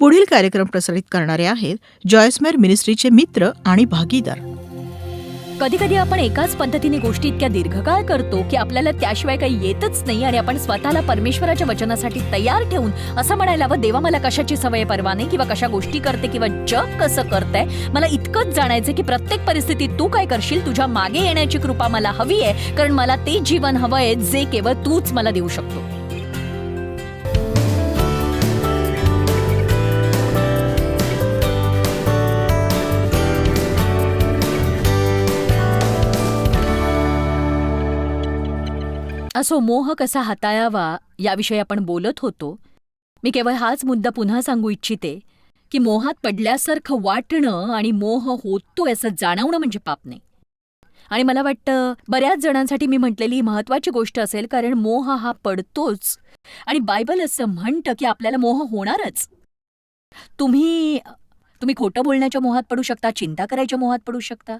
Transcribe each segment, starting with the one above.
पुढील कार्यक्रम प्रसारित करणारे आहेत जॉयसमेर मिनिस्ट्रीचे मित्र आणि भागीदार. कधी कधी आपण एकाच पद्धतीने गोष्टी इतक्या दीर्घकाळ करतो की आपल्याला त्याशिवाय काही येतच नाही आणि आपण स्वतःला परमेश्वराच्या वचनासाठी तयार ठेवून असं म्हणायला व देवा मला कशाची सवय परवा नाही किंवा कशा गोष्टी करते किंवा जग कसं करतंय? मला इतकंच जाणायचं की प्रत्येक परिस्थितीत तू काय करशील? तुझ्या मागे येण्याची कृपा मला हवी आहे कारण मला ते जीवन हवं आहे जे केवळ तूच मला देऊ शकतो. असो मोह कसा हाताळावा याविषयी आपण बोलत होतो. मी केवळ हाच मुद्दा पुन्हा सांगू इच्छिते की मोहात पडल्यासारखं वाटणं आणि मोह होतोय असं जाणवणं म्हणजे पाप नाही. आणि मला वाटतं बऱ्याच जणांसाठी मी म्हटलेली ही महत्वाची गोष्ट असेल कारण मोह हा पडतोच. आणि बायबल असं म्हणतं की आपल्याला मोह होणारच. तुम्ही तुम्ही खोटं बोलण्याच्या मोहात पडू शकता चिंता करायच्या मोहात पडू शकता.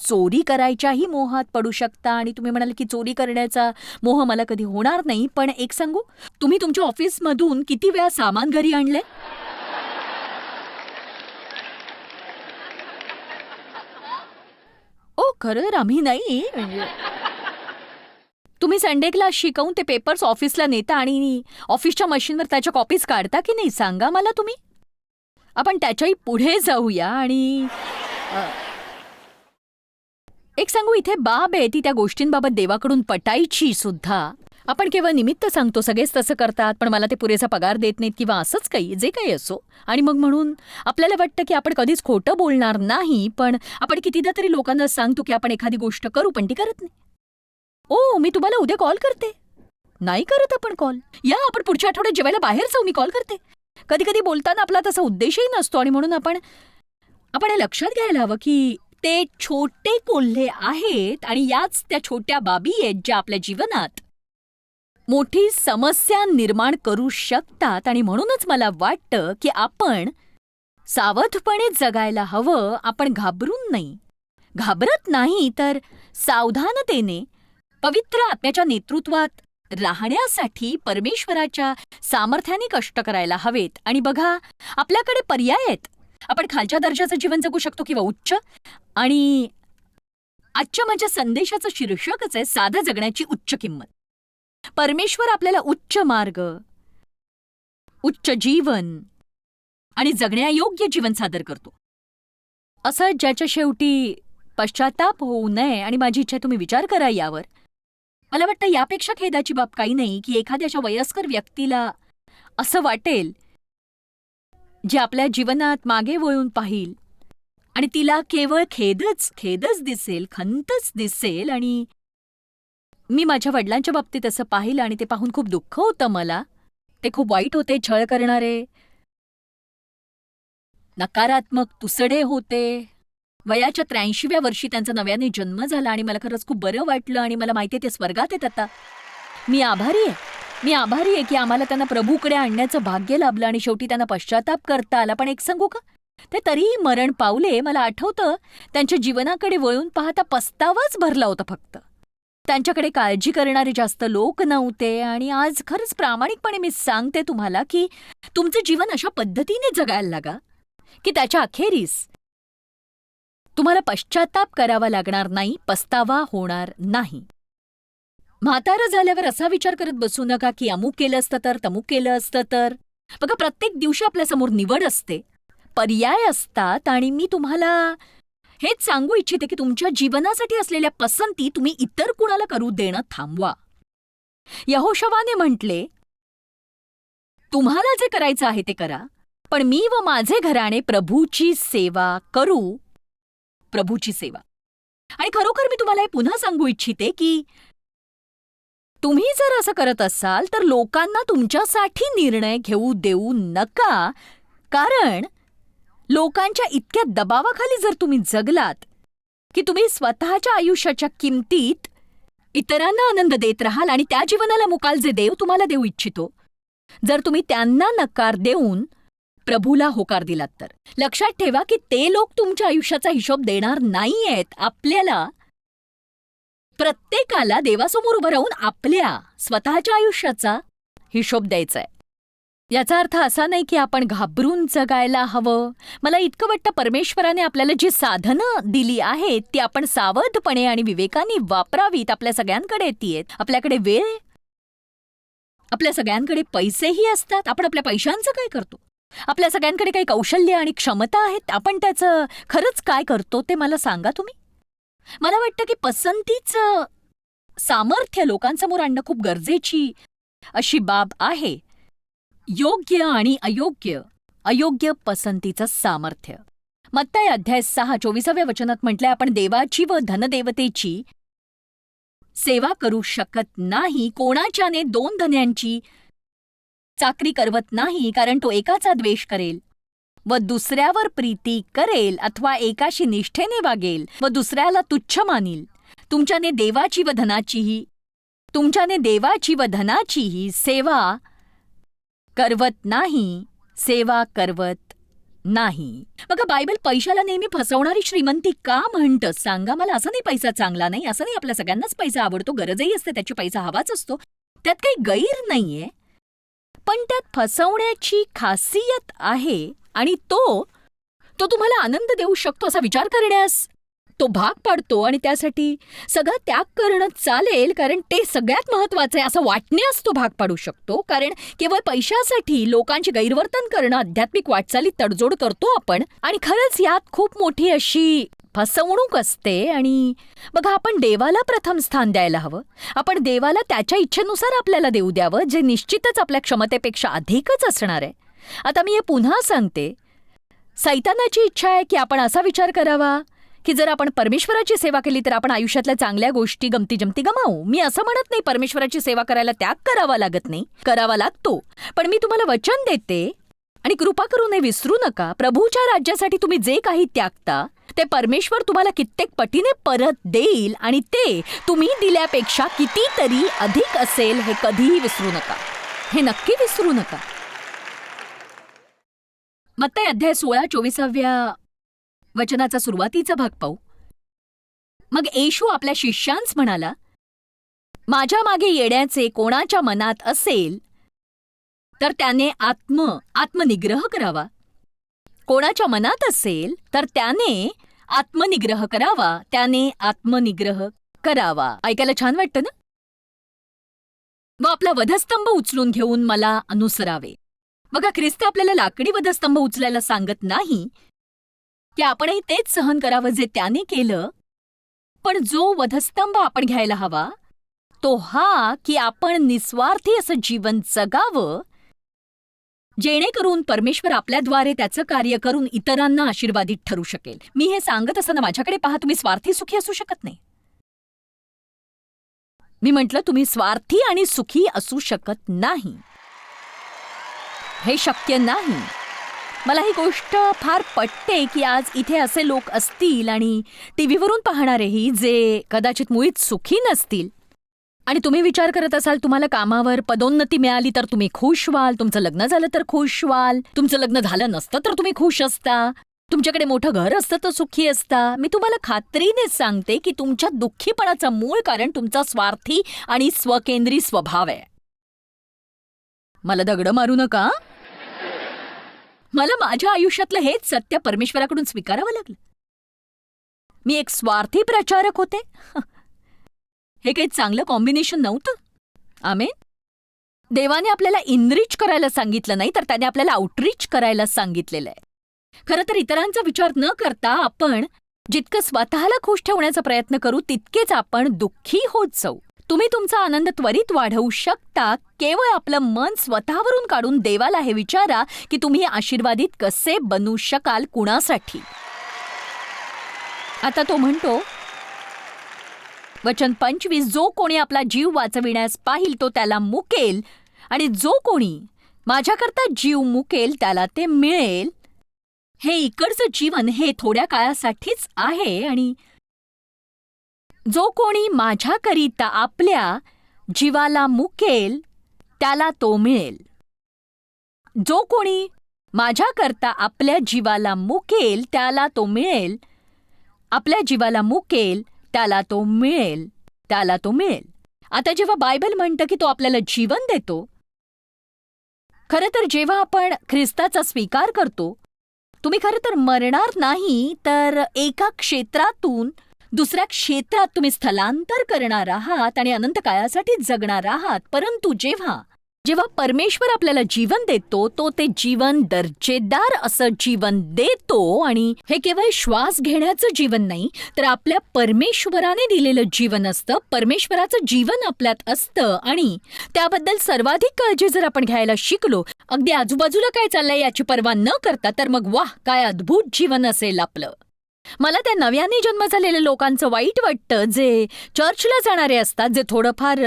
चोरी करायच्याही मोहात पडू शकता आणि तुम्ही म्हणाल की चोरी करण्याचा मोह मला कधी होणार नाही पण एक सांगू? तुम्ही तुमच्या ऑफिसमधून किती वेळा सामान घरी आणले ओ खरं आम्ही नाही म्हणजे तुम्ही संडे क्लास शिकवून ते पेपर्स ऑफिसला नेता आणि ऑफिसच्या मशीनवर त्याच्या कॉपीज काढता की नाही सांगा मला तुम्ही. आपण त्याच्याही पुढे जाऊया आणि एक सांगू इथे बाब आहे ती त्या गोष्टींबाबत देवाकडून पटायची सुद्धा. आपण केवळ निमित्त सांगतो सगळेच तसं करतात पण मला ते पुरेसा पगार देत नाहीत किंवा असंच काही जे काही असो. आणि मग म्हणून आपल्याला वाटतं की आपण कधीच खोटं बोलणार नाही पण आपण कितीदा तरी लोकांना सांगतो की आपण एखादी गोष्ट करू पण ती करत नाही. ओ मी तुम्हाला उद्या कॉल करते. नाही करत आपण कॉल. या आपण पुढच्या आठवड्यात जेवायला बाहेर जाऊ मी कॉल करते. कधी कधी बोलताना आपला तसा उद्देशही नसतो आणि म्हणून आपण आपण हे लक्षात घ्यायला हवं की ते छोटे कोल्हे आहेत आणि याच त्या छोट्या बाबी आहेत ज्या आपल्या जीवनात. मोठी समस्या निर्माण करू शकतात आणि म्हणूनच मला वाटतं की आपण सावधपणे जगायला हवं आपण घाबरून नाही. घाबरत नाही तर सावधानतेने पवित्र आत्म्याच्या नेतृत्वात राहण्यासाठी परमेश्वराच्या सामर्थ्याने कष्ट करायला हवेत. आणि बघा आपल्याकडे पर्याय आहेत. आपण खालच्या दर्जाचं जीवन जगू शकतो किंवा उच्च? आणि आजच्या माझ्या संदेशाचं शीर्षकच आहे साधं जगण्याची उच्च किंमत. परमेश्वर आपल्याला उच्च मार्ग उच्च जीवन आणि जगण्यायोग्य जीवन सादर करतो. असं ज्याच्या शेवटी पश्चाताप होऊ नये आणि माझी इच्छा तुम्ही विचार करा यावर मला वाटतं यापेक्षा खेदाची बाब काही नाही की एखाद्याच्या वयस्कर व्यक्तीला असं वाटेल जे आपल्या जीवनात मागे वळून पाहिल. आणि तिला केवळ खेदच खेदच दिसेल खंतच दिसेल. आणि मी माझ्या वडिलांच्या बाबतीत असं पाहिलं आणि ते पाहून खूप दुःख होतं मला. ते खूप वाईट होते छळ करणारे. नकारात्मक तुसडे होते. वयाच्या त्र्याऐंशीव्या वर्षी त्यांचा नव्याने जन्म झाला आणि मला खरंच खूप बरं वाटलं आणि मला माहिती आहे ते स्वर्गात आहेत आता. मी आभारी आहे. मी आभारी आहे की आम्हाला त्यांना प्रभूकडे आणण्याचं भाग्य लाभलं आणि शेवटी त्यांना पश्चाताप करता आला. पण एक सांगू का? ते तरीही मरण पावले मला आठवतं त्यांच्या जीवनाकडे वळून पाहता पस्तावाच भरला होता फक्त. त्यांच्याकडे काळजी करणारे जास्त लोक नव्हते आणि आज खरंच प्रामाणिकपणे मी सांगते तुम्हाला की तुमचं जीवन अशा पद्धतीने जगायला लागा की त्याच्या अखेरीस तुम्हाला पश्चाताप करावा लागणार नाही पस्तावा होणार नाही. म्हातारं झाल्यावर असा विचार करत बसू नका की अमुक केलं असतं तर तमुक केलं असतं तर. बघा प्रत्येक दिवशी आपल्यासमोर निवड असते. पर्याय असतात आणि मी तुम्हाला हेच सांगू इच्छिते की तुमच्या जीवनासाठी असलेल्या पसंती तुम्ही इतर कुणाला करू देणं थांबवा. यहोशवाने म्हटले तुम्हाला जे करायचं आहे ते करा पण मी व माझे घराणे प्रभूची सेवा करू. प्रभूची सेवा. आणि खरोखर मी तुम्हाला हे पुन्हा सांगू इच्छिते की तुम्ही जर असं करत असाल तर लोकांना तुमच्यासाठी निर्णय घेऊ देऊ नका. कारण लोकांच्या इतक्या दबावाखाली जर तुम्ही जगलात की तुम्ही स्वतःच्या आयुष्याच्या किमतीत इतरांना आनंद देत राहाल आणि त्या जीवनाला मुकाल जे देव तुम्हाला देऊ इच्छितो जर तुम्ही त्यांना नकार देऊन प्रभूला होकार दिलात तर. लक्षात ठेवा की ते लोक तुमच्या आयुष्याचा हिशोब देणार नाहीयेत. आपल्याला प्रत्येकाला देवासमोर उभं राहून आपल्या स्वतःच्या आयुष्याचा हिशोब द्यायचा आहे याचा अर्थ असा नाही की आपण घाबरून जगायला हवं. मला इतकं वाटतं परमेश्वराने आपल्याला जी साधनं दिली आहेत ती आपण सावधपणे आणि विवेकाने वापरावीत आपल्या सगळ्यांकडे येतीयेत. आपल्याकडे वेळ आपल्या सगळ्यांकडे पैसेही असतात. आपण आपल्या पैशांचं काय करतो? आपल्या सगळ्यांकडे काही कौशल्य आणि क्षमता आहेत? आपण त्याचं खरंच काय करतो ते मला सांगा तुम्ही. मला वाटतं की पसंतीचं सामर्थ्य लोकांसमोर आणणं खूप गरजेची अशी बाब आहे. योग्य आणि अयोग्य अयोग्य पसंतीचं सामर्थ्य. मत्ताय अध्याय सहा चोवीसाव्या वचनात म्हटलंय आपण देवाची व धनदेवतेची सेवा करू शकत नाही कोणाच्याने दोन धन्यांची चाकरी करवत नाही कारण तो एकाचा द्वेष करेल. व दुसऱ्यावर प्रीती करेल अथवा एकाशी निष्ठेने वागेल व दुसऱ्याला तुच्छ मानील. तुमच्याने देवाची व धनाचीही तुमच्याने देवाची व धनाचीही सेवा करवत नाही सेवा करवत नाही. मग बायबल पैशाला नेहमी फसवणारी श्रीमंती का म्हणतं? सांगा मला असं नाही पैसा चांगला नाही असं नाही आपल्या सगळ्यांनाच पैसा आवडतो गरजही असते त्याची पैसा हवाच असतो. त्यात काही गैर नाहीये. पण त्यात फसवण्याची खासियत आहे आणि तो तो तुम्हाला आनंद देऊ शकतो असा विचार करण्यास. तो भाग पाडतो आणि त्यासाठी सगळं त्याग करणं चालेल कारण ते सगळ्यात महत्वाचं आहे असं वाटण्यास तो भाग पाडू शकतो. कारण केवळ पैशासाठी लोकांचे गैरवर्तन करणं आध्यात्मिक वाटचालीत तडजोड करतो आपण. आणि खरंच यात खूप मोठी अशी फसवणूक असते आणि बघा आपण देवाला प्रथम स्थान द्यायला हवं. आपण देवाला त्याच्या इच्छेनुसार आपल्याला देऊ द्यावं जे निश्चितच आपल्या क्षमतेपेक्षा अधिकच असणार आहे. आता मी हे पुन्हा सांगते. सैतानाची इच्छा आहे की आपण असा विचार करावा की जर आपण परमेश्वराची सेवा केली तर आपण आयुष्यातल्या चांगल्या गोष्टी गमती जमती गमावू. मी असं म्हणत नाही परमेश्वराची सेवा करायला त्याग करावा लागत नाही करावा लागतो. पण मी तुम्हाला वचन देते आणि कृपा करून हे विसरू नका. प्रभूच्या राज्यासाठी तुम्ही जे काही त्यागता ते परमेश्वर तुम्हाला कित्येक पटीने परत देईल आणि ते तुम्ही दिल्यापेक्षा कितीतरी अधिक असेल हे कधीही विसरू नका. हे नक्की विसरू नका. मत्ताय अध्याय सोळा चोवीसाव्या वचनाचा सुरुवातीचा भाग पाहू. मग येशू आपल्या शिष्यांस म्हणाला माझ्या मागे येण्याचे कोणाच्या मनात असेल तर त्याने आत्म आत्मनिग्रह करावा. कोणाच्या मनात असेल तर त्याने आत्मनिग्रह करावा. त्याने आत्मनिग्रह करावा. ऐकायला छान वाटतं ना? व आपला वधस्तंभ उचलून घेऊन मला अनुसरावे. बघा ख्रिस्त आपल्याला लाकडी वधस्तंभ उचलायला सांगत नाही. की आपणही तेच सहन करावं जे त्याने केलं. पण जो वधस्तंभ आपण घ्यायला हवा तो हा की आपण निस्वार्थी असं जीवन जगावं. जेणेकरून परमेश्वर आपल्याद्वारे त्याचं कार्य करून इतरांना आशीर्वादित ठरू शकेल. मी हे सांगत असताना माझ्याकडे पहा तुम्ही स्वार्थी सुखी असू शकत नाही. मी म्हटलं तुम्ही स्वार्थी आणि सुखी असू शकत नाही. हे शक्य नाही. मला ही गोष्ट फार पटते की आज इथे असे लोक असतील आणि टीव्हीवरून पाहणारेही जे कदाचित मुळीच सुखी नसतील. आणि तुम्ही विचार करत असाल तुम्हाला कामावर पदोन्नती मिळाली तर तुम्ही खुश व्हाल तुमचं लग्न झालं तर खुश व्हाल तुमचं लग्न झालं नसतं तर तुम्ही खुश असता तुमच्याकडे मोठं घर असतं तर सुखी असता. मी तुम्हाला खात्रीने सांगते की तुमच्या दुःखीपणाचं मूळ कारण तुमचा स्वार्थी आणि स्वकेंद्री स्वभाव आहे. मला दगड मारू नका मला माझ्या आयुष्यातलं हेच सत्य परमेश्वराकडून स्वीकारावं लागलं. मी एक स्वार्थी प्रचारक होते. हे काही चांगलं कॉम्बिनेशन नव्हतं. आमेन देवाने आपल्याला इनरिच करायला सांगितलं नाही तर त्याने आपल्याला आउटरीच करायला सांगितलेलं आहे. खरं तर इतरांचा विचार न करता आपण जितकं स्वतःला खुश ठेवण्याचा प्रयत्न करू तितकेच आपण दुःखी होत जाऊ. तुम्ही तुमचा आनंद त्वरित वाढवू शकता. केवळ आपलं मन स्वतःवरून काढून देवाला हे विचारा की तुम्ही आशीर्वादित कसे बनू शकाल कुणासाठी. आता तो म्हणतो वचन पंचवीस जो कोणी आपला जीव वाचविण्यास पाहिल तो त्याला मुकेल आणि जो कोणी माझ्याकरता जीव मुकेल त्याला ते मिळेल. हे इकडचं जीवन हे थोड्या काळासाठीच आहे आणि जो कोणी माझ्याकरिता आपल्या जीवाला मुकेल त्याला तो मिळेल. जो कोणी माझ्याकरता आपल्या जीवाला मुकेल त्याला तो मिळेल. आपल्या जीवाला मुकेल त्याला तो मिळेल त्याला तो मिळेल. आता जेव्हा बायबल म्हणतं की तो आपल्याला जीवन देतो खरं तर जेव्हा आपण ख्रिस्ताचा स्वीकार करतो तुम्ही खरं तर मरणार नाही तर एका क्षेत्रातून दुसऱ्या क्षेत्रात तुम्ही स्थलांतर करणार आहात आणि अनंत काळासाठी जगणार आहात. परंतु जेव्हा जेव्हा परमेश्वर आपल्याला जीवन देतो तो ते जीवन दर्जेदार असं जीवन देतो आणि हे केवळ श्वास घेण्याचं जीवन नाही तर आपल्या परमेश्वराने दिलेलं जीवन असतं. परमेश्वराचं जीवन आपल्यात असतं आणि त्याबद्दल सर्वाधिक काळजी जर आपण घ्यायला शिकलो अगदी आजूबाजूला काय चाललंय याची पर्वा न करता तर मग वाह काय अद्भुत जीवन असेल आपलं. मला त्या नव्याने जन्म झालेल्या लोकांचं वाईट वाटतं जे चर्चला जाणारे असतात जे थोडंफार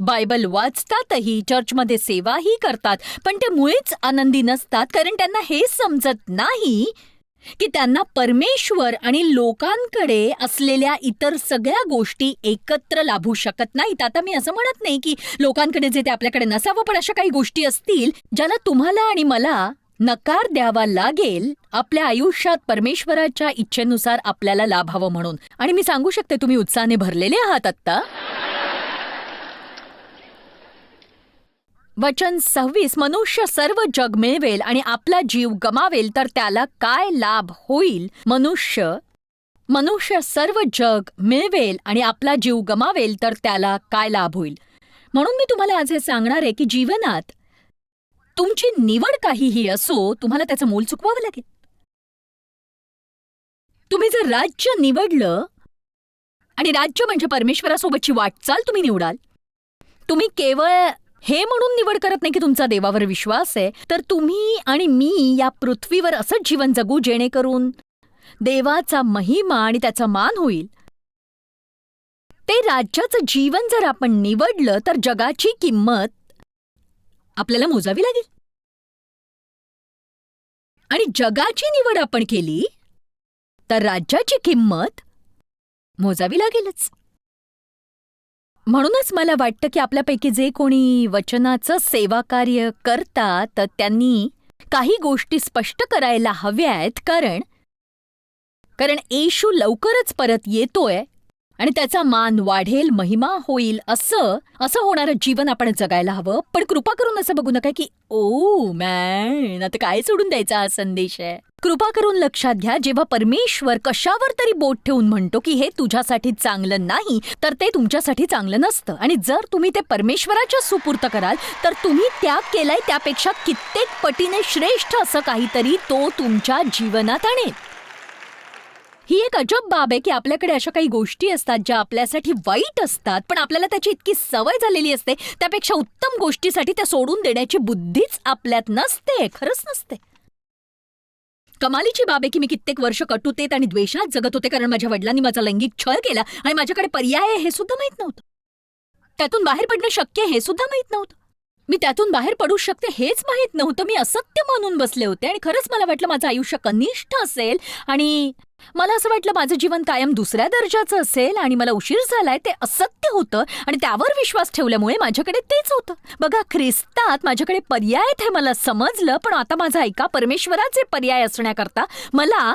बायबल वाचतातही चर्चमध्ये सेवाही करतात पण ते मुळीच आनंदी नसतात कारण त्यांना हे समजत नाही की त्यांना परमेश्वर आणि लोकांकडे असलेल्या इतर सगळ्या गोष्टी एकत्र लाभू शकत नाहीत. आता मी असं म्हणत नाही की लोकांकडे जे ते आपल्याकडे नसावं पण अशा काही गोष्टी असतील ज्याला तुम्हाला आणि मला नकार द्यावा लागेल आपल्या आयुष्यात परमेश्वराच्या इच्छेनुसार आपल्याला लाभावं म्हणून. आणि मी सांगू शकते तुम्ही उत्साहाने भरलेले आहात आत्ता. वचन सव्वीस मनुष्य सर्व जग मिळवेल आणि आपला जीव गमावेल तर त्याला काय लाभ होईल? मनुष्य मनुष्य सर्व जग मिळवेल आणि आपला जीव गमावेल तर त्याला काय लाभ होईल? म्हणून मी तुम्हाला आज हे सांगणार आहे की जीवनात तुमची निवड काहीही असो तुम्हाला त्याचं मोल चुकवावं लागेल. तुम्ही जर राज्य निवडलं आणि राज्य म्हणजे परमेश्वरासोबतची वाटचाल तुम्ही निवडाल तुम्ही केवळ हे म्हणून निवड करत नाही की तुमचा देवावर विश्वास आहे तर तुम्ही आणि मी या पृथ्वीवर असंच जीवन जगू जेणेकरून देवाचा महिमा आणि त्याचा मान होईल. ते राज्याचं जीवन जर आपण निवडलं तर जगाची किंमत आपल्याला मोजावी लागेल. आणि जगाची निवड आपण केली तर राज्याची किंमत मोजावी लागेलच. म्हणूनच मला वाटतं की आपल्यापैकी जे कोणी वचनाचं सेवाकार्य करतात तर त्यांनी काही गोष्टी स्पष्ट करायला हव्यात. कारण कारण येशू लवकरच परत येतोय आणि त्याचा मान वाढेल महिमा होईल असं असं होणारं जीवन आपण जगायला हवं. पण कृपा करून असं बघू नका की ओ मॅन आता काय सोडून द्यायचा हा संदेश आहे? कृपा करून लक्षात घ्या जेव्हा परमेश्वर कशावर तरी बोट ठेवून म्हणतो की हे तुझ्यासाठी चांगलं नाही तर ते तुमच्यासाठी चांगलं नसतं. आणि जर तुम्ही ते परमेश्वराच्या सुपूर्त कराल तर तुम्ही त्याग केलाय त्यापेक्षा कित्येक पटीने श्रेष्ठ असं काहीतरी तो तुमच्या जीवनात आणेल. ही एक अजब बाब आहे की आपल्याकडे अशा काही गोष्टी असतात ज्या आपल्यासाठी वाईट असतात पण आपल्याला त्याची इतकी सवय झालेली असते त्यापेक्षा उत्तम गोष्टीसाठी त्या सोडून देण्याची बुद्धीच आपल्यात नसते खरंच नसते. कमालीची बाब आहे की मी कित्येक वर्ष कटुतेत आणि द्वेषात जगत होते कारण माझ्या वडिलांनी माझा लैंगिक छळ केला आणि माझ्याकडे पर्याय आहे हे सुद्धा माहीत नव्हतं. त्यातून बाहेर पडणं शक्य हे सुद्धा माहीत नव्हतं. मी त्यातून बाहेर पडू शकते हेच माहीत नव्हतं. मी असत्य मानून बसले होते आणि खरंच मला वाटलं माझं आयुष्य कनिष्ठ असेल आणि मला असं वाटलं माझं जीवन कायम दुसऱ्या दर्जाचं असेल आणि मला उशीर झालाय ते असत्य होतं आणि त्यावर विश्वास ठेवल्यामुळे माझ्याकडे तेच होतं. बघा ख्रिस्तात माझ्याकडे पर्याय आहेत हे मला समजलं पण आता माझा ऐका परमेश्वराचे पर्याय असण्याकरता मला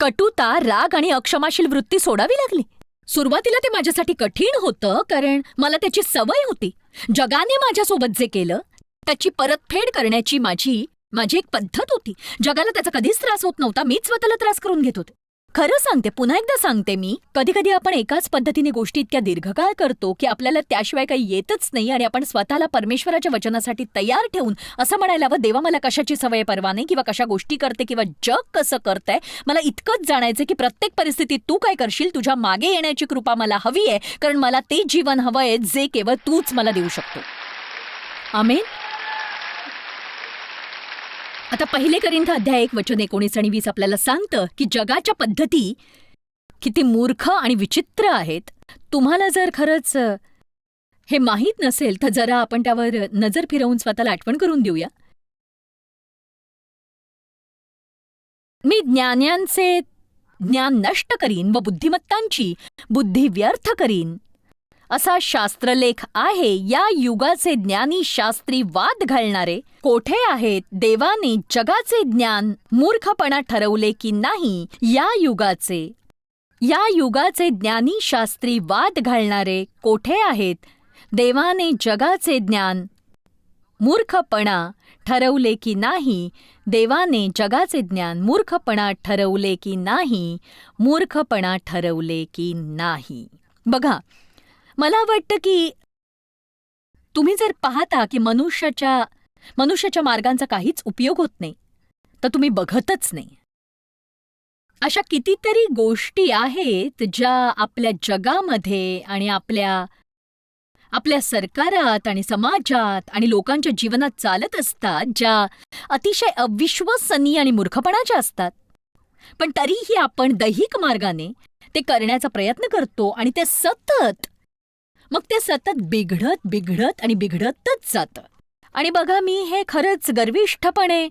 कटुता राग आणि अक्षमाशील वृत्ती सोडावी लागली. सुरुवातीला ते माझ्यासाठी कठीण होतं कारण मला त्याची सवय होती. जगाने माझ्यासोबत जे केलं त्याची परतफेड करण्याची माझी माझी एक पद्धत होती. जगाला त्याचा कधीच त्रास होत नव्हता मीच स्वतःला त्रास करून घेत होते. खरं सांगते पुन्हा एकदा सांगते मी. कधी कधी आपण एकाच पद्धतीने गोष्टी इतक्या दीर्घकाळ करतो की आपल्याला त्याशिवाय काही येतच नाही आणि आपण स्वतःला परमेश्वराच्या वचनासाठी तयार ठेवून असं म्हणायला हवं देवा मला कशाची सवय परवा नाही किंवा कशा गोष्टी करते किंवा जग कसं करतंय? मला इतकंच जाणायचं की प्रत्येक परिस्थितीत तू काय करशील? तुझ्या मागे येण्याची कृपा मला हवी आहे कारण मला ते जीवन हवंय जे केवळ तूच मला देऊ शकतो. आमेन. आता पहिले करिंथ अध्याय एक वचन एकोणीस आणि वीस आपल्याला सांगतं की जगाच्या पद्धती किती मूर्ख आणि विचित्र आहेत. तुम्हाला जर खरंच हे माहीत नसेल तर जरा आपण त्यावर नजर फिरवून स्वतःला आठवण करून देऊया. मी ज्ञान्यांचे ज्ञान नष्ट करीन व बुद्धिमत्तांची बुद्धी व्यर्थ करीन. असा शास्त्रलेख आहे. या युगाचे ज्ञानी शास्त्री वाद घालणारे. कोठे आहेत? देवाने जगाचे ज्ञान मूर्खपणा ठरवले की नाही? या युगाचे. या युगाचे ज्ञानी शास्त्री वाद घालणारे कोठे आहेत? देवाने जगाचे ज्ञान मूर्खपणा ठरवले की नाही. देवाने जगाचे ज्ञान मूर्खपणा ठरवले की नाही. मूर्खपणा ठरवले की नाही. बघा मला वाटतं की तुम्ही जर पाहता की मनुष्याच्या मनुष्याच्या मार्गांचा काहीच उपयोग होत नाही तर तुम्ही बघतच नाही. अशा कितीतरी गोष्टी आहेत ज्या आपल्या जगामध्ये आणि आपल्या आपल्या सरकारात आणि समाजात आणि लोकांच्या जीवनात चालत असतात ज्या अतिशय अविश्वसनीय आणि मूर्खपणाच्या असतात. पण तरीही आपण दैहिक मार्गाने ते करण्याचा प्रयत्न करतो आणि ते सतत मग ते सतत बिघडत बिघडत आणि बिघडतच जातं. आणि बघा मी हे खरंच गर्विष्ठपणे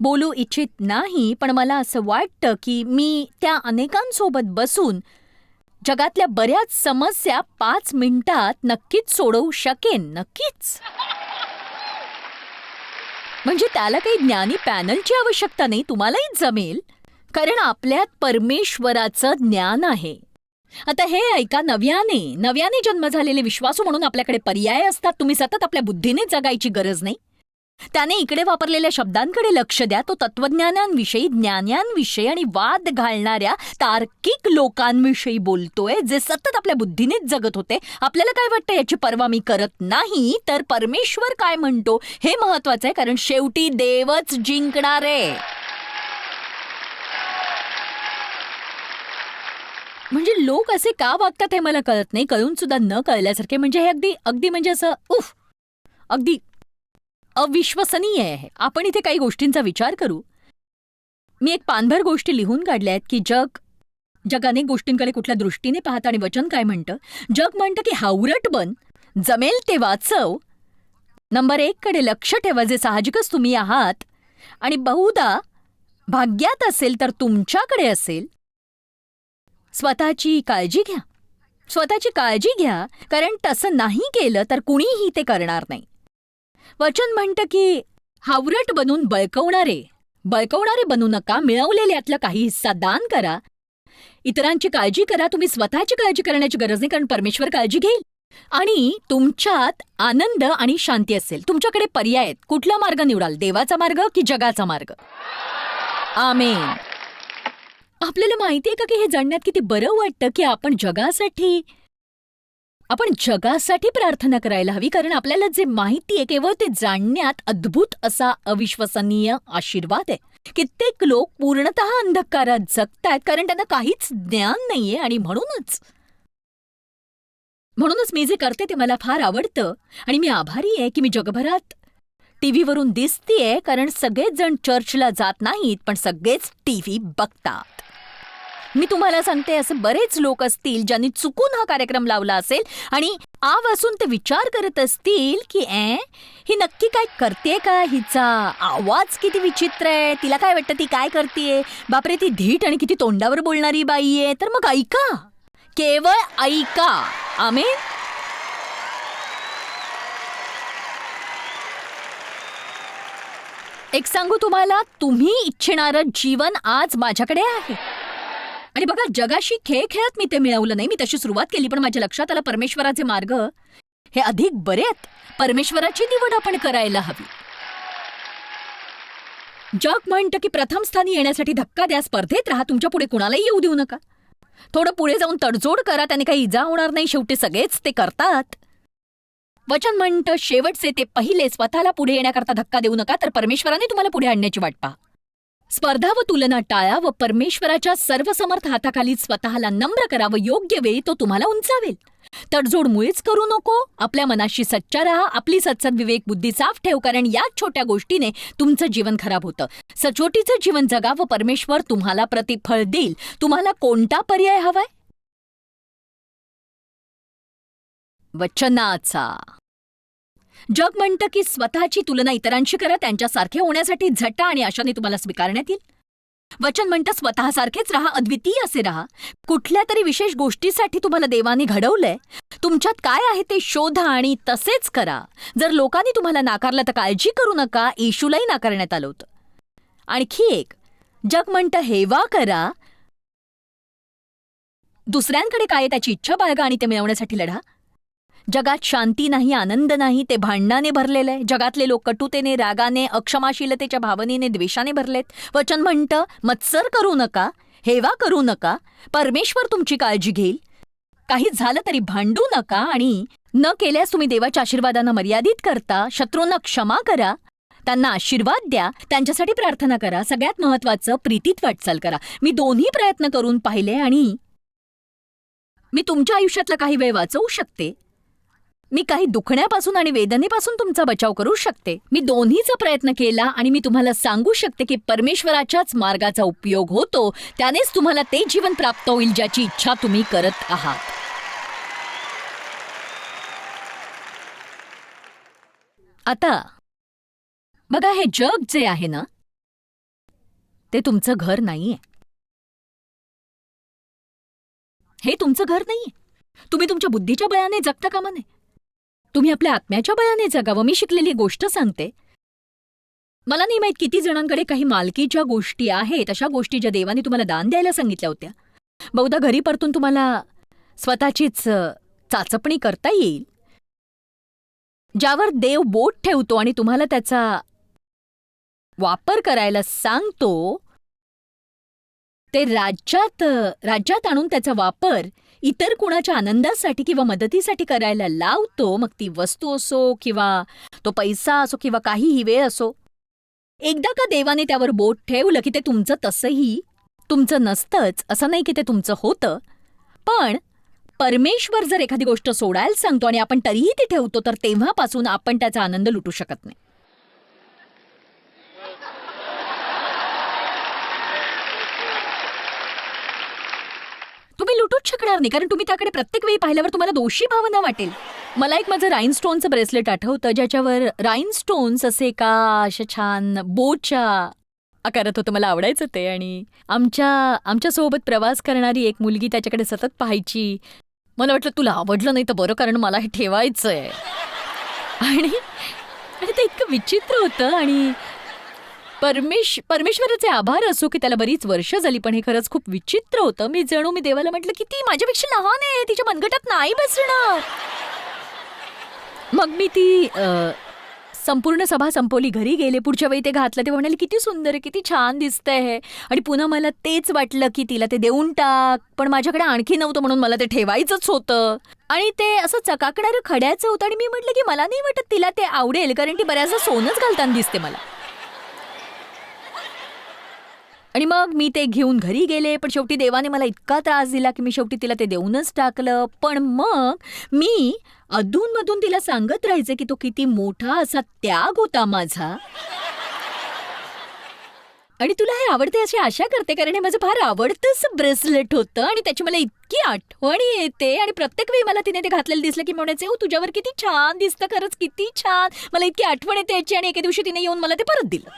बोलू इच्छित नाही पण मला असं वाटतं की मी त्या अनेकांसोबत बसून जगातल्या बऱ्याच समस्या पाच मिनिटात नक्कीच सोडवू शकेन नक्कीच. म्हणजे त्याला काही ज्ञानी पॅनलची आवश्यकता नाही तुम्हालाही जमेल? कारण आपल्यात परमेश्वराचं ज्ञान आहे. आता हे ऐका नव्याने. नव्याने जन्म झालेले विश्वासू म्हणून आपल्याकडे पर्याय असतात. तुम्ही सतत आपल्या बुद्धीने जगायची गरज नाही. त्याने इकडे वापरलेल्या शब्दांकडे लक्ष द्या. तो तत्वज्ञानांविषयी ज्ञानांविषयी आणि वाद घालणाऱ्या तार्किक लोकांविषयी बोलतोय जे सतत आपल्या बुद्धीनेच जगत होते. आपल्याला काय वाटतं? याची पर्वा मी करत नाही. तर परमेश्वर काय म्हणतो? हे महत्वाचं आहे कारण शेवटी देवच जिंकणार. आहे म्हणजे लोक असे का वागतात हे मला कळत नाही. कळून सुद्धा न कळल्यासारखे. म्हणजे हे अगदी अगदी म्हणजे असं उफ अगदी अविश्वसनीय आहे. आपण इथे काही गोष्टींचा विचार करू. मी एक पानभर गोष्टी लिहून काढल्या आहेत की जग जग अनेक गोष्टींकडे कुठल्या दृष्टीने पाहतं आणि वचन काय म्हणतं? जग म्हणतं की हावरट बन जमेल ते वाचव. नंबर एककडे लक्ष ठेवा जे साहजिकच तुम्ही आहात. आणि बहुधा भाग्यात असेल तर तुमच्याकडे असेल. स्वतःची काळजी घ्या. स्वतःची काळजी घ्या कारण तसं नाही केलं तर कुणीही ते करणार नाही. वचन म्हणतं की हावरट बनून बळकवणारे बळकवणारे बनू नका मिळवलेल्यातला काही हिस्सा दान करा. इतरांची काळजी करा तुम्ही स्वतःची काळजी करण्याची गरज नाही कारण परमेश्वर काळजी घेईल. आणि तुमच्यात आनंद आणि शांती असेल. तुमच्याकडे पर्याय आहेत. कुठला मार्ग निवडाल? देवाचा मार्ग की जगाचा मार्ग? आमेन. आपल्याला माहितीये का की हे जाणण्यात किती बरं वाटतं की आपण जगासाठी आपण जगासाठी प्रार्थना करायला हवी? कारण आपल्याला जे माहिती आहे केवळ ते जाणण्यात अद्भुत असा अविश्वसनीय आशीर्वाद आहे. कित्येक लोक पूर्णतः अंधकारात जगतायत कारण त्यांना काहीच ज्ञान नाहीये आणि म्हणूनच म्हणूनच मी जे करते ते मला फार आवडतं. आणि मी आभारी आहे की मी जगभरात टीव्हीवरून दिसतीये कारण सगळेच जण चर्चला जात नाहीत पण सगळेच टीव्ही बघतात. मी तुम्हाला सांगते असे बरेच लोक असतील ज्यांनी चुकून हा कार्यक्रम लावला असेल आणि आव असून ते विचार करत असतील की ए ही नक्की काय करते का हिचा? आवाज किती विचित्र आहे. तिला काय वाटतं ती काय करतेय? बापरे ती धीट आणि किती तोंडावर बोलणारी बाई आहे. तर मग ऐका. केवळ ऐका. आम्ही एक सांगू तुम्हाला तुम्ही इच्छिणारं जीवन आज माझ्याकडे आहे. आणि बघा जगाशी खेळ खेळत मी ते मिळवलं नाही. मी तशी सुरुवात केली पण माझ्या लक्षात आलं परमेश्वराचे मार्ग हे अधिक बरे आहेत. परमेश्वराची निवड आपण करायला हवी. जग म्हणतं की प्रथम स्थानी येण्यासाठी धक्का द्या स्पर्धेत राहा तुमच्यापुढे कुणालाही येऊ देऊ नका. थोडं पुढे जाऊन तडजोड करा त्याने काही इजा होणार नाही शेवटी सगळेच ते करतात. वचन म्हणतं शेवटचे ते पहिले स्वतःला पुढे येण्याकरता धक्का देऊ नका तर परमेश्वराने तुम्हाला पुढे आणण्याची वाट पहा. स्पर्धा व तुलना टाळा व परमेश्वराच्या सर्वसमर्थ हाताखाली स्वतःला नम्र करा व योग्य वेळी तो तुम्हाला उंचावेल. तडजोड मुळीच करू नको. आपल्या मनाशी सच्चा राहा. आपली सत्सद विवेक बुद्धी साफ ठेव कारण या छोट्या गोष्टीने तुमचं जीवन खराब होतं. सचोटीचं जीवन जगा व परमेश्वर तुम्हाला प्रतिफळ देईल. तुम्हाला कोणता पर्याय हवाय? वचनाचा. जग म्हणतं की स्वतःची तुलना इतरांशी करा त्यांच्यासारखे होण्यासाठी झटा आणि आशाने तुम्हाला स्वीकारण्यात येईल. वचन म्हणतं स्वतःसारखेच राहा अद्वितीय असे राहा. कुठल्या तरी विशेष गोष्टीसाठी तुम्हाला देवाने घडवलंय तुमच्यात काय आहे ते शोधा आणि तसेच करा. जर लोकांनी तुम्हाला नाकारलं तर काळजी करू नका येशूलाही नाकारण्यात आलं होतं. आणखी एक जग म्हणतं हेवा करा. दुसऱ्यांकडे काय त्याची इच्छा बाळगा आणि ते मिळवण्यासाठी लढा. जगात शांती नाही आनंद नाही ते भांडणाने भरलेलं आहे. जगातले लोक कटुतेने रागाने अक्षमाशीलतेच्या भावनेने द्वेषाने भरलेत. वचन म्हणतं मत्सर करू नका हेवा करू नका परमेश्वर तुमची काळजी घेईल. काही झालं तरी भांडू नका आणि न केल्यास तुम्ही देवाच्या आशीर्वादांना मर्यादित करता शत्रूंना क्षमा करा त्यांना आशीर्वाद द्या त्यांच्यासाठी प्रार्थना करा. सगळ्यात महत्वाचं प्रीतीत वाटचाल करा. मी दोन्ही प्रयत्न करून पाहिले आणि मी तुमच्या आयुष्यातला काही वेळ वाचवू शकते. मी काही दुखण्यापासून आणि वेदनेपासून तुमचा बचाव करू शकते. मी दोन्हीचा प्रयत्न केला आणि मी तुम्हाला सांगू शकते की परमेश्वराच्याच मार्गाचा उपयोग होतो त्यानेच तुम्हाला ते जीवन प्राप्त होईल ज्याची इच्छा तुम्ही करत आहात. आता बघा हे जग जे आहे ना ते तुमचं घर नाहीये. हे तुमचं घर नाहीये. तुम्ही तुमच्या बुद्धीच्या बळाने जगता कामा नये. तुम्ही आपल्या आत्म्याच्या बळाने जगावं. मी शिकलेली गोष्ट सांगते. मला नाही माहीत किती जणांकडे काही मालकीच्या गोष्टी आहेत. अशा गोष्टी ज्या देवाने तुम्हाला दान द्यायला सांगितल्या होत्या. बहुधा घरी परतून तुम्हाला स्वतःचीच चाचपणी करता येईल. ज्यावर देव बोट ठेवतो आणि तुम्हाला त्याचा वापर करायला सांगतो ते राज्यात राज्यात आणून त्याचा वापर इतर कुणाच्या आनंदासाठी किंवा मदतीसाठी करायला लावतो मग ती वस्तू असो किंवा तो पैसा असो किंवा काहीही वेळ असो. एकदा का देवाने त्यावर बोट ठेवलं की ते तुमचं तसंही तुमचं नसतंच असं नाही की ते तुमचं होतं. पण परमेश्वर जर एखादी गोष्ट सोडायला सांगतो आणि आपण तरीही ती ठेवतो तर तेव्हापासून आपण त्याचा आनंद लुटू शकत नाही. तुम्ही लुटूच शकणार नाही कारण तुम्ही त्याकडे प्रत्येक वेळी पाहिल्यावर तुम्हाला दोषी भावना वाटेल. मला एक माझं राईनस्टोनचं ब्रेसलेट आठवतं ज्याच्यावर राईनस्टोन्स असे का अशा छान बोटच्या आकारात होतं मला आवडायचं ते. आणि आमच्या आमच्यासोबत प्रवास करणारी एक मुलगी त्याच्याकडे सतत पाहायची. मला वाटलं तुला आवडलं नाही तर बरं कारण मला हे आहे आणि आणि ते इतकं विचित्र होतं आणि परमेश परमेश्वराचे आभार असो की त्याला बरीच वर्ष झाली पण हे खरंच खूप विचित्र होतं. मी जणू मी देवाला म्हटलं की ती माझ्यापेक्षा लहान आहे तिच्या मनगटात नाही बसणार. मग मी ती संपूर्ण सभा संपवली घरी गेले पुढच्या वेळी ते घातलं ते म्हणाले किती सुंदर आहे किती छान दिसतंय हे. आणि पुन्हा मला तेच वाटलं की तिला ते देऊन टाक पण माझ्याकडे आणखी नव्हतं म्हणून मला ते ठेवायचंच होतं. आणि ते असं चकाकणारं खड्याचं होतं आणि मी म्हटलं की मला नाही वाटत तिला ते आवडेल कारण ती बऱ्याचदा सोनच घालताना दिसते मला. आणि मग मी ते घेऊन घरी गेले पण शेवटी देवाने मला इतका त्रास दिला की मी शेवटी तिला ते देऊनच टाकलं. पण मग मी अधूनमधून तिला सांगत राहायचे की तो किती मोठा असा त्याग होता माझा. आणि तुला हे आवडते अशी आशा करते कारण हे माझं फार आवडतंच ब्रेसलेट होतं आणि त्याची मला इतकी आठवण येते. आणि प्रत्येक वेळी मला तिने ते घातलेलं दिसलं की म्हणायचे हो तुझ्यावर किती छान दिसतं खरंच किती छान. मला इतकी आठवण येते याची आणि एके दिवशी तिने येऊन मला ते परत दिलं.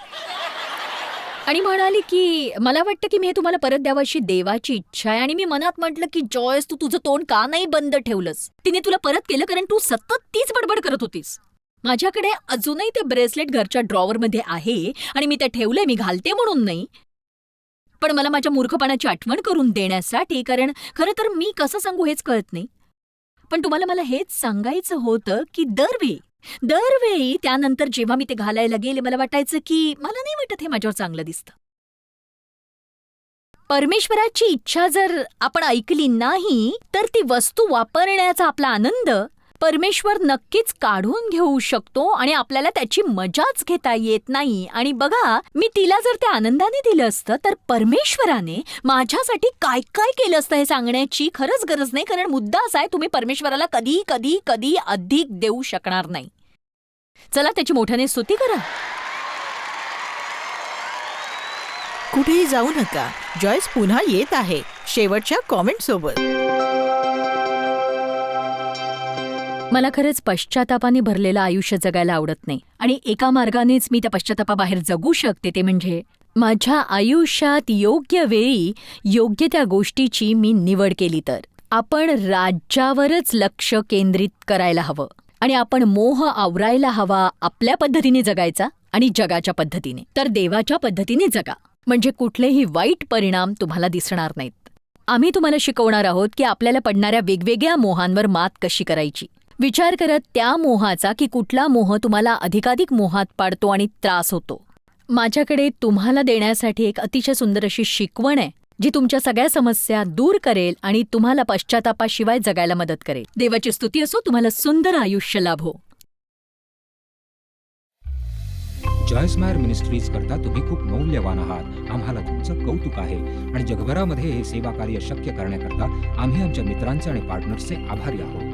आणि म्हणाली की मला वाटतं की मी हे तुम्हाला परत द्यावं अशी देवाची इच्छा आहे. आणि मी मनात म्हटलं की जॉयस तू तुझं तोंड का नाही बंद ठेवलंस? तिने तुला परत केलं कारण तू सतत तीच बडबड करत होतीस. माझ्याकडे अजूनही ते ब्रेसलेट घरच्या ड्रॉवरमध्ये आहे आणि मी ते ठेवलंय मी घालते म्हणून नाही. पण मला माझ्या मूर्खपणाची आठवण करून देण्यासाठी कारण खरं तर मी कसं सांगू हेच कळत नाही. पण तुम्हाला मला हेच सांगायचं होतं की दरवी दरवेळी त्यानंतर जेव्हा मी ते घालायला गेले मला वाटायचं की मला नाही वाटत हे माझ्यावर चांगलं दिसतं. परमेश्वराची इच्छा जर आपण ऐकली नाही तर ती वस्तू वापरण्याचा आपला आनंद परमेश्वर नक्कीच काढून घेऊ शकतो आणि आपल्याला त्याची मजाच घेता येत नाही. आणि बघा मी तिला जर ते आनंदाने दिलं असतं तर परमेश्वराने माझ्यासाठी काय काय केलं असतं हे सांगण्याची खरंच गरज नाही कारण मुद्दा असा आहे तुम्ही परमेश्वराला कधी कधी कधी अधिक देऊ शकणार नाही. चला त्याची मोठ्याने स्तुती करा. कुठेही जाऊ नका. जॉयस पुन्हा येत आहे. शेवटच्या कॉमेंट सोबत. मला खरंच पश्चातापाने भरलेलं आयुष्य जगायला आवडत नाही. आणि एका मार्गानेच मी त्या पश्चातापाबाहेर जगू शकते ते म्हणजे माझ्या आयुष्यात योग्य वेळी योग्य त्या गोष्टीची मी निवड केली तर. आपण राज्यावरच लक्ष केंद्रित करायला हवं. आणि आपण मोह आवरायला हवा आपल्या पद्धतीने जगायचा आणि जगाच्या पद्धतीने. तर देवाच्या पद्धतीने जगा. म्हणजे कुठलेही वाईट परिणाम तुम्हाला दिसणार नाहीत. आम्ही तुम्हाला शिकवणार आहोत की आपल्याला पडणाऱ्या वेगवेगळ्या मोहांवर मात कशी करायची. विचार करत त्या मोहाचा की कुठला मोह तुम्हाला अधिकाधिक मोहात पाडतो आणि त्रास होतो. माझ्याकडे तुम्हाला देण्यासाठी एक अतिशय सुंदर अशी शिकवण आहे जी तुमच्या सगळ्या समस्या दूर करेल आणि तुम्हाला पश्चातापाशिवाय जगायला मदत करेल. देवाची स्तुती असो तुम्हाला सुंदर आयुष्य लाभो हो. जॉयस मायर मिनिस्ट्रीज करता तुम्ही खूप मौल्यवान आहात. आम्हाला तुमचं कौतुक आहे आणि जगभरामध्ये हे सेवा कार्य शक्य करण्याकरता आम्ही आमच्या मित्रांचे आणि पार्टनर्सचे आभारी आहोत.